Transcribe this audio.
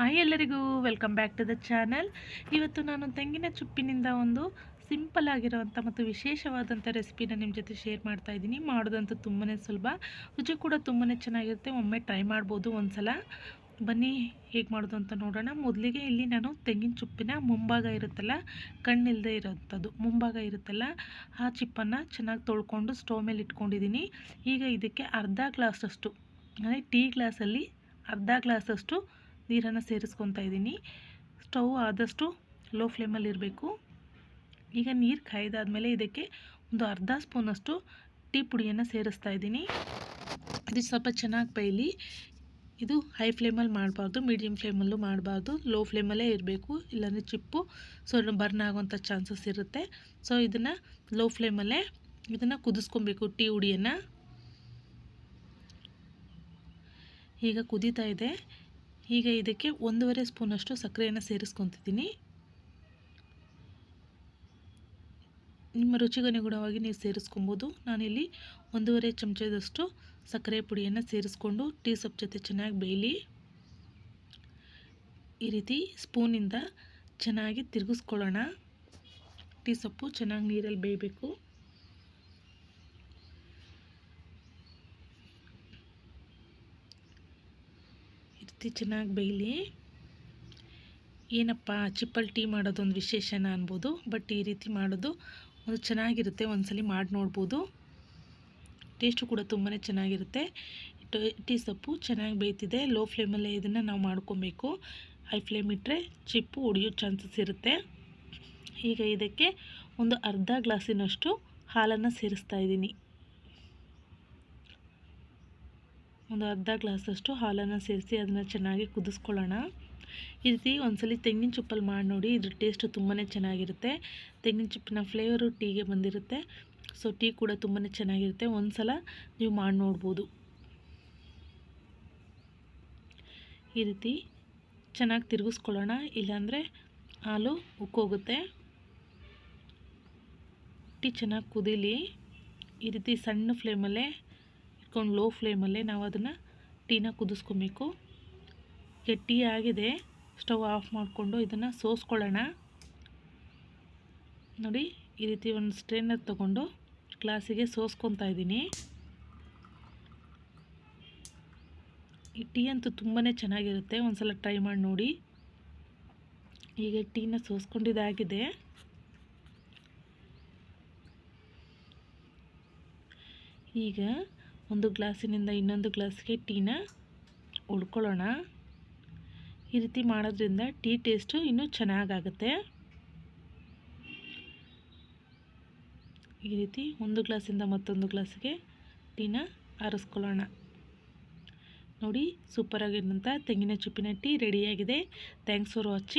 Hi ಎಲ್ಲರಿಗೂ welcome back to the channel ಇವತ್ತು ನಾನು ತೆಂಗಿನ ಚುಪ್ಪಿನಿಂದ ಒಂದು ಸಿಂಪಲ್ ಆಗಿರೋವಂಥ ಮತ್ತು ವಿಶೇಷವಾದಂಥ ರೆಸಿಪಿನ ನಿಮ್ಮ ಜೊತೆ ಶೇರ್ ಮಾಡ್ತಾ ಇದ್ದೀನಿ. ಮಾಡೋದಂತೂ ತುಂಬಾ ಸುಲಭ. ರುಚಿ ಕೂಡ ತುಂಬಾ ಚೆನ್ನಾಗಿರುತ್ತೆ. ಒಮ್ಮೆ ಟ್ರೈ ಮಾಡ್ಬೋದು ಒಂದು ಸಲ ಬನ್ನಿ, ಹೇಗೆ ಮಾಡೋದು ಅಂತ ನೋಡೋಣ. ಮೊದಲಿಗೆ ಇಲ್ಲಿ ನಾನು ತೆಂಗಿನ ಚುಪ್ಪಿನ ಮುಂಭಾಗ ಇರುತ್ತಲ್ಲ ಕಣ್ಣಿಲ್ಲದೆ ಇರೋಂಥದ್ದು ಮುಂಭಾಗ ಇರುತ್ತಲ್ಲ, ಆ ಚಿಪ್ಪನ್ನು ಚೆನ್ನಾಗಿ ತೊಳ್ಕೊಂಡು ಸ್ಟೋವ್ ಮೇಲೆ ಇಟ್ಕೊಂಡಿದ್ದೀನಿ. ಈಗ ಇದಕ್ಕೆ ಅರ್ಧ ಗ್ಲಾಸಷ್ಟು ಅಂದರೆ ಟೀ ಗ್ಲಾಸಲ್ಲಿ ಅರ್ಧ ಗ್ಲಾಸಷ್ಟು ನೀರನ್ನು ಸೇರಿಸ್ಕೊತಾ ಇದ್ದೀನಿ. ಸ್ಟವ್ ಆದಷ್ಟು ಲೋ ಫ್ಲೇಮಲ್ಲಿ ಇರಬೇಕು. ಈಗ ನೀರು ಕಾಯ್ದಾದ್ಮೇಲೆ ಇದಕ್ಕೆ ಒಂದು ಅರ್ಧ ಸ್ಪೂನಷ್ಟು ಟೀ ಪುಡಿಯನ್ನು ಸೇರಿಸ್ತಾ ಇದ್ದೀನಿ. ಇದು ಸ್ವಲ್ಪ ಚೆನ್ನಾಗಿ ಬೈಲಿ ಇದು ಹೈ ಫ್ಲೇಮಲ್ಲಿ ಮಾಡಬಾರ್ದು ಮೀಡಿಯಮ್ ಫ್ಲೇಮಲ್ಲೂ ಮಾಡಬಾರ್ದು. ಲೋ ಫ್ಲೇಮಲ್ಲೇ ಇರಬೇಕು. ಇಲ್ಲಾಂದರೆ ಚಿಪ್ಪು ಸೊ ಬರ್ನ್ ಆಗೋಂಥ ಚಾನ್ಸಸ್ ಇರುತ್ತೆ. ಸೊ, ಇದನ್ನು ಲೋ ಫ್ಲೇಮಲ್ಲೇ ಇದನ್ನು ಕುದಿಸ್ಕೊಬೇಕು ಟೀ ಹುಡಿಯನ್ನು. ಈಗ ಕುದೀತಾ ಇದೆ. ಈಗ ಇದಕ್ಕೆ ಒಂದೂವರೆ ಸ್ಪೂನಷ್ಟು ಸಕ್ಕರೆಯನ್ನು ಸೇರಿಸ್ಕೊತಿದ್ದೀನಿ. ನಿಮ್ಮ ರುಚಿಗನುಗುಣವಾಗಿ ನೀವು ಸೇರಿಸ್ಕೊಬೋದು. ನಾನಿಲ್ಲಿ ಒಂದೂವರೆ ಚಮಚದಷ್ಟು ಸಕ್ಕರೆ ಪುಡಿಯನ್ನು ಸೇರಿಸ್ಕೊಂಡು ಟೀ ಸೊಪ್ಪು ಜೊತೆ ಚೆನ್ನಾಗಿ ಬೇಯಲಿ. ಈ ರೀತಿ ಸ್ಪೂನಿಂದ ಚೆನ್ನಾಗಿ ತಿರುಗಿಸ್ಕೊಳ್ಳೋಣ. ಟೀ ಸೊಪ್ಪು ಚೆನ್ನಾಗಿ ನೀರಲ್ಲಿ ಬೇಯಬೇಕು. ರೀತಿ ಚೆನ್ನಾಗಿ ಬೇಯಲಿ. ಏನಪ್ಪ ಚಿಪ್ಪಲ್ ಟೀ ಮಾಡೋದೊಂದು ವಿಶೇಷನ ಅನ್ಬೋದು, ಬಟ್ ಈ ರೀತಿ ಮಾಡೋದು ಒಂದು ಚೆನ್ನಾಗಿರುತ್ತೆ, ಒಂದ್ಸಲಿ ಮಾಡಿ ನೋಡ್ಬೋದು. ಟೇಸ್ಟು ಕೂಡ ತುಂಬಾ ಚೆನ್ನಾಗಿರುತ್ತೆ. ಟೀ ಸೊಪ್ಪು ಚೆನ್ನಾಗಿ ಬೇಯ್ತಿದೆ. ಲೋ ಫ್ಲೇಮಲ್ಲೇ ಇದನ್ನು ನಾವು ಮಾಡ್ಕೊಬೇಕು. ಹೈ ಫ್ಲೇಮ್ ಇಟ್ಟರೆ ಚಿಪ್ಪು ಉಡಿಯೋ ಚಾನ್ಸಸ್ ಇರುತ್ತೆ. ಈಗ ಇದಕ್ಕೆ ಒಂದು ಅರ್ಧ ಗ್ಲಾಸಿನಷ್ಟು ಹಾಲನ್ನು ಸೇರಿಸ್ತಾ ಇದ್ದೀನಿ. ಒಂದು ಅರ್ಧ ಗ್ಲಾಸಷ್ಟು ಹಾಲನ್ನು ಸೇರಿಸಿ ಅದನ್ನು ಚೆನ್ನಾಗಿ ಕುದಿಸ್ಕೊಳ್ಳೋಣ. ಈ ರೀತಿ ಒಂದ್ಸಲಿ ತೆಂಗಿನ ಚುಪ್ಪಲ್ಲಿ ಮಾಡಿ ನೋಡಿ, ಇದ್ರ ಟೇಸ್ಟು ತುಂಬಾ ಚೆನ್ನಾಗಿರುತ್ತೆ. ತೆಂಗಿನ ಚುಪ್ಪಿನ ಫ್ಲೇವರು ಟೀಗೆ ಬಂದಿರುತ್ತೆ. ಸೊ, ಟೀ ಕೂಡ ತುಂಬಾ ಚೆನ್ನಾಗಿರುತ್ತೆ. ಒಂದು ಸಲ ನೀವು ಮಾಡಿ ನೋಡ್ಬೋದು. ಈ ರೀತಿ ಚೆನ್ನಾಗಿ ತಿರುಗಿಸ್ಕೊಳ್ಳೋಣ. ಇಲ್ಲಾಂದರೆ ಹಾಲು ಉಕ್ಕೋಗುತ್ತೆ. ಟೀ ಚೆನ್ನಾಗಿ ಕುದೀಲಿ. ಈ ರೀತಿ ಸಣ್ಣ ಫ್ಲೇಮಲ್ಲೇ ಇಟ್ಕೊಂಡು ಲೋ ಫ್ಲೇಮಲ್ಲೇ ನಾವು ಅದನ್ನು ಟೀನ ಕುದಿಸ್ಕೊಬೇಕು. ಟೀ ಆಗಿದೆ. ಸ್ಟವ್ ಆಫ್ ಮಾಡಿಕೊಂಡು ಇದನ್ನು ಸೋಸ್ಕೊಳ್ಳೋಣ. ನೋಡಿ, ಈ ರೀತಿ ಒಂದು ಸ್ಟ್ರೈನರ್ ತಗೊಂಡು ಗ್ಲಾಸಿಗೆ ಸೋಸ್ಕೊತಾ ಇದ್ದೀನಿ. ಈ ಟೀ ಅಂತೂ ತುಂಬಾ ಚೆನ್ನಾಗಿರುತ್ತೆ. ಒಂದು ಸಲ ಟ್ರೈ ಮಾಡಿ ನೋಡಿ. ಈಗ ಟೀನ ಸೋಸ್ಕೊಂಡಿದ್ದಾಗಿದೆ ಈಗ ಒಂದು ಗ್ಲಾಸಿನಿಂದ ಇನ್ನೊಂದು ಗ್ಲಾಸ್ಗೆ ಟೀನ ಉಳ್ಕೊಳ್ಳೋಣ. ಈ ರೀತಿ ಮಾಡೋದ್ರಿಂದ ಟೀ ಟೇಸ್ಟು ಇನ್ನೂ ಚೆನ್ನಾಗಾಗುತ್ತೆ. ಈ ರೀತಿ ಒಂದು ಗ್ಲಾಸಿಂದ ಮತ್ತೊಂದು ಗ್ಲಾಸ್ಗೆ ಟೀನ ಆರಿಸ್ಕೊಳ್ಳೋಣ. ನೋಡಿ, ಸೂಪರಾಗಿರುವಂಥ ತೆಂಗಿನ ಚುಪ್ಪಿನ ಟೀ ರೆಡಿಯಾಗಿದೆ. Thanks for watching